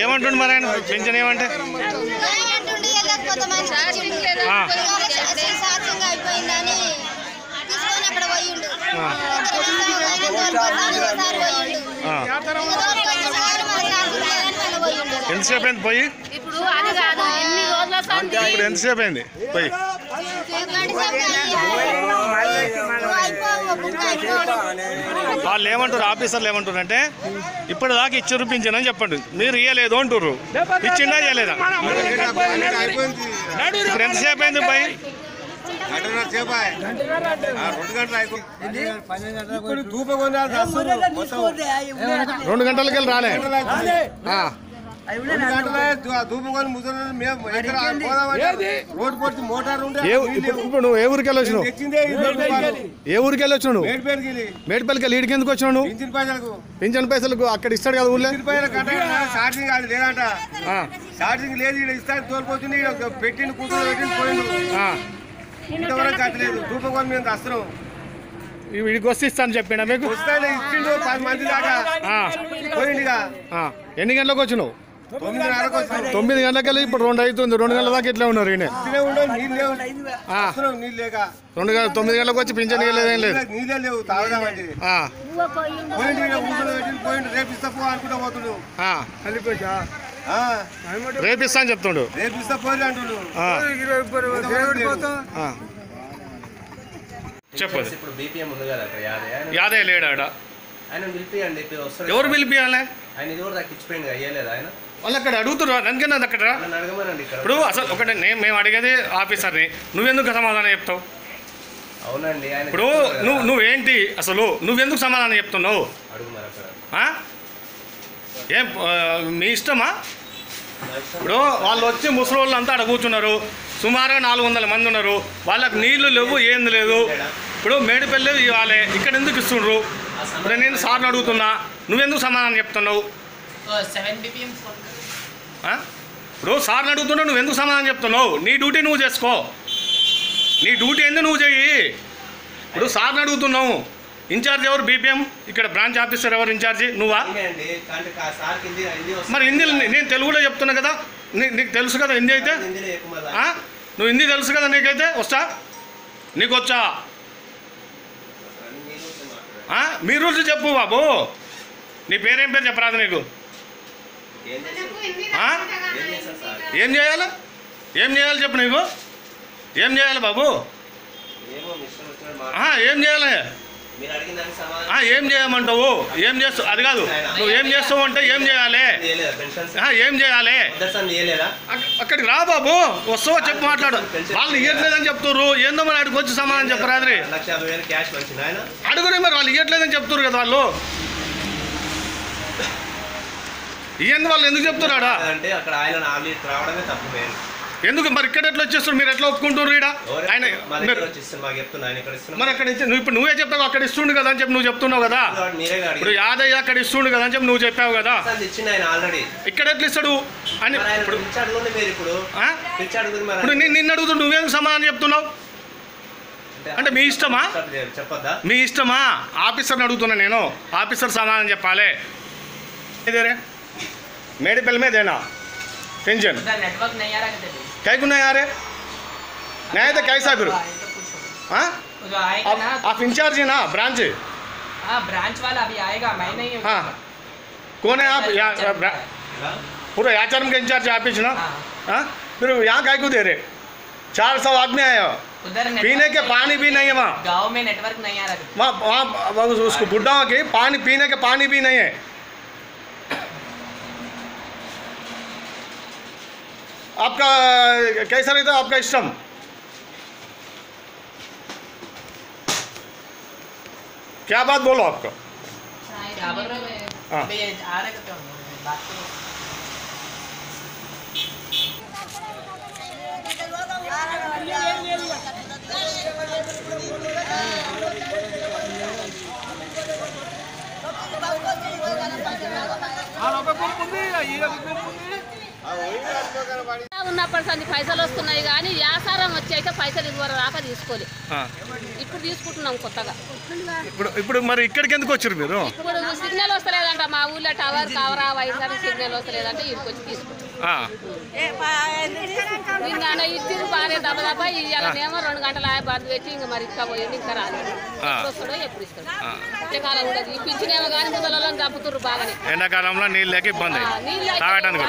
ఏమంటుండు మరి ఆయన? పెన్షన్ ఏమంటే. ఎంతసేపు అయింది పోయి? ఇప్పుడు అది కాదు ఎన్ని రోజుల సంది? ఇప్పుడు ఎంతసేపు అయింది? పోయి. వాళ్ళు ఏమంటారు ఆఫీసర్లు ఏమంటారు అంటే ఇప్పుడు దాకా ఇచ్చి చూపించాను అని చెప్పండి. మీరు ఇయ్యలేదు అంటారు ఇచ్చిందా ఇయ్యలేదా? ఇప్పుడు ఎంతసేపు అయింది. ఆ, రెండు గంటలకి వెళ్ళి రాలే. ఇప్పుడు నువ్వు ఏ ఊరికి వెళ్ళి వచ్చినావు? తెచ్చిందే ఇరవై రూపాయలు. ఏ ఊరికి వెళ్ళి వచ్చినావు నువ్వు? మేడిపల్లికి వెళ్ళి. ఈడికి ఎందుకు వచ్చినావు నువ్వు? పింఛన్ పైసలకు. అక్కడ ఇస్తాడు కదా ఊళ్ళో? అది లేదంట. ఆ. ఛార్జింగ్ లేదు ఇక్కడ పెట్టిన కూతురు. ఇంతవరకు కట్టలేదు వస్తున్నాం వీడికి వస్తే ఇస్తాను చెప్పిండా మీకు? పది మంది దాకా. ఆ. పోయిండిగా ఆ. ఎన్ని గంటలకు వచ్చినావు? తొమ్మిది గంటలకు వెళ్ళి ఇప్పుడు రెండు అవుతుంది. రెండు గంటల దాకా ఇట్లా ఉన్నారు ఈయన. రెండు గంటల తొమ్మిది గంటలకు వచ్చి పింఛన్ లేదు. నీళ్ళే లేవు తాగుదామంటే. ఆ. పోయిండు ఈడ ఊసలు పెట్టి పోయిండు రేపు ఇస్తా పో అనుకుంటా పోతుండు. ఆ. ఆ, రేపు ఇస్తా అని చెప్తుండు. చెప్పదు ఇప్పుడు బీపీఎం ఉంది కదా యాదే. లేడు ఆయన పిలిపియండి ఎవరు పిలిపియాలి ఆయన ఇది కూడా తగ్గించిపోయింది అయ్యలేదు ఆయన? వాళ్ళు అక్కడ అడుగుతున్నారు అందుకని అది అక్కడ ఇప్పుడు అసలు ఒకటి నేను మేము అడిగేది ఆఫీసర్ని. నువ్వెందుకు సమాధానం చెప్తావు? అవునండి ఇప్పుడు. నువ్వు నువ్వేంటి అసలు? నువ్వెందుకు సమాధానం చెప్తున్నావు? ఏం మీ ఇష్టమా? ఇప్పుడు వాళ్ళు వచ్చి ముసలి వాళ్ళు అంతా అక్కడ కూర్చున్నారు. సుమారుగా నాలుగు వందల మంది ఉన్నారు. వాళ్ళకి నీళ్ళు లేవు ఏంది లేదు. ఇప్పుడు మేడిపల్లి ఇవ్వాలి. ఇక్కడ ఎందుకు ఇస్తుండ్రు? ఇప్పుడు నేను సార్ని అడుగుతున్నా. నువ్వెందుకు సమాధానం చెప్తున్నావు? ఇప్పుడు సార్ని అడుగుతున్నావు నువ్వు ఎందుకు సమాధానం చెప్తున్నావు? నీ డ్యూటీ నువ్వు చేసుకో. నీ డ్యూటీ ఎందుకు నువ్వు చెయ్యి. ఇప్పుడు సార్ని అడుగుతున్నావు. ఇన్ఛార్జ్ ఎవరు? బీపీఎం ఇక్కడ బ్రాంచ్ ఆఫీసర్ ఎవరు? ఇన్ఛార్జి? నువ్వా. మరి హిందీ నేను తెలుగులో చెప్తున్నా కదా. నీ- నీకు తెలుసు కదా హిందీ అయితే? నువ్వు హిందీ తెలుసు కదా నీకైతే? వస్తా. నీకు వచ్చా? మీ రూల్స్ చెప్పు బాబు. నీ పేరేం పేరు చెప్పరాదు నీకు? ఏం చేయాలి? ఏం చేయాలి చెప్పు నీకు? ఏం చేయాలి బాబు. ఏం చేయాలి? ఏం చేయమంటావు? ఏం చేస్తావు? అది కాదు. నువ్వు ఏం చేస్తావు అంటే ఏం చేయాలి? ఏం చేయాలి? అక్కడికి రా బాబు. వస్తావో చెప్పు మాట్లాడు. వాళ్ళు ఇవ్వట్లేదని చెప్తున్నారు ఏందో మరి అక్కడికి వచ్చి సమాధానం చెప్పరాద్రి. అడుగురే మరి వాళ్ళు ఇవ్వట్లేదని చెప్తున్నారు కదా వాళ్ళు. ఇవన్నీ వాళ్ళు ఎందుకు చెప్తున్నాడా? అంటే అక్కడ ఆయన రావడమే ఎందుకు? మరి ఇక్కడ ఎట్లా వచ్చేస్తారు మీరు ఎట్లా ఒప్పుకుంటున్నారు ఎవరు ఆయన మీరు ఇక్కడ అక్కడ నువ్వు ఇప్పుడు నువ్వే చెప్తావు అక్కడ ఇస్తుండు కదా అని చెప్పి నువ్వు చెప్తున్నావు కదా? ఇప్పుడు యాదయ్య అక్కడ ఇస్తుండు కదా అని చెప్పి నువ్వు చెప్పావు కదా? ఇక్కడ ఎట్లా ఇస్తాడు? అని ఇప్పుడు నిన్ను అడుగుతూ నువ్వేం సమాధానం చెప్తున్నావు? అంటే మీ ఇష్టమా? చెప్పొద్దా? మీ ఇష్టమా? ఆఫీసర్ని అడుగుతున్నా నేను. ఆఫీసర్ సమాధానం చెప్పాలి. ఇదేరే मेडिकल में देना। पेंशन उधर नेटवर्क नहीं आ रहा कहते थे कई गुना यार है। नहीं तो कैसा फिर तो हाँ? जो आएगा आप ना आप इंचार्ज है ना ब्रांच हाँ। ब्रांच वाला अभी आएगा मैं नहीं हूँ। हाँ। कौन है आप? ब्रा- पूरा याचरम के इंचार्ज ऑफ़िस ना हाँ हाँ। फिर यहाँ काय को दे रहे? चार सौ आदमी आए हो। उधर पीने के पानी भी नहीं है वहाँ। गाँव में नेटवर्क नहीं आ रहा वहाँ वहाँ उसको बुढ़ा के पानी पीने के पानी भी नहीं है। आपका कैसा रहता है आपका स्टम क्या बात बोलो आपका? हाँ। हाँ पे कौन कौन दे ये कौन कौन दे हाँ वही बात तो कर बाड़ी ఉన్నప్పటి సంది పైసలు వస్తున్నాయి కానీ వ్యాసారం వచ్చి అయితే పైసలు ఇవ్వరు రాక తీసుకోలే. ఇప్పుడు తీసుకుంటున్నాం కొత్తగా. ఇప్పుడు ఇప్పుడు మరి ఇక్కడికి ఎందుకు వచ్చారు మీరు? ఇప్పుడు సిగ్నల్ వస్తలేదంట మా ఊళ్ళో టవర్ కవరా వైజాగ్ సిగ్నల్ వస్తలేదంటే ఇక్కడికి వచ్చి తీసుకుంటాం బాగానే దెబ్బ దెబ్బ ఇవాళనేమో రెండు గంటల పెట్టి ఇంకా మరి ఇంకా పోయింది ఇంకా రాలేదు. ఆ. ఎప్పుడు వస్తాడో ఎప్పుడు ఇస్తాడు మధ్యకాలం ఉండదు ఈ పింఛనేమో కానీ ముసలలో చంపుతుర్రు బాగానే. ఎండాకాలంలో నీళ్ళు లేక ఇబ్బంది. తాగడానికి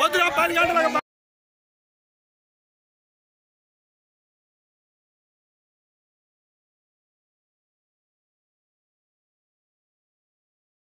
పొద్దున పది గంటలకు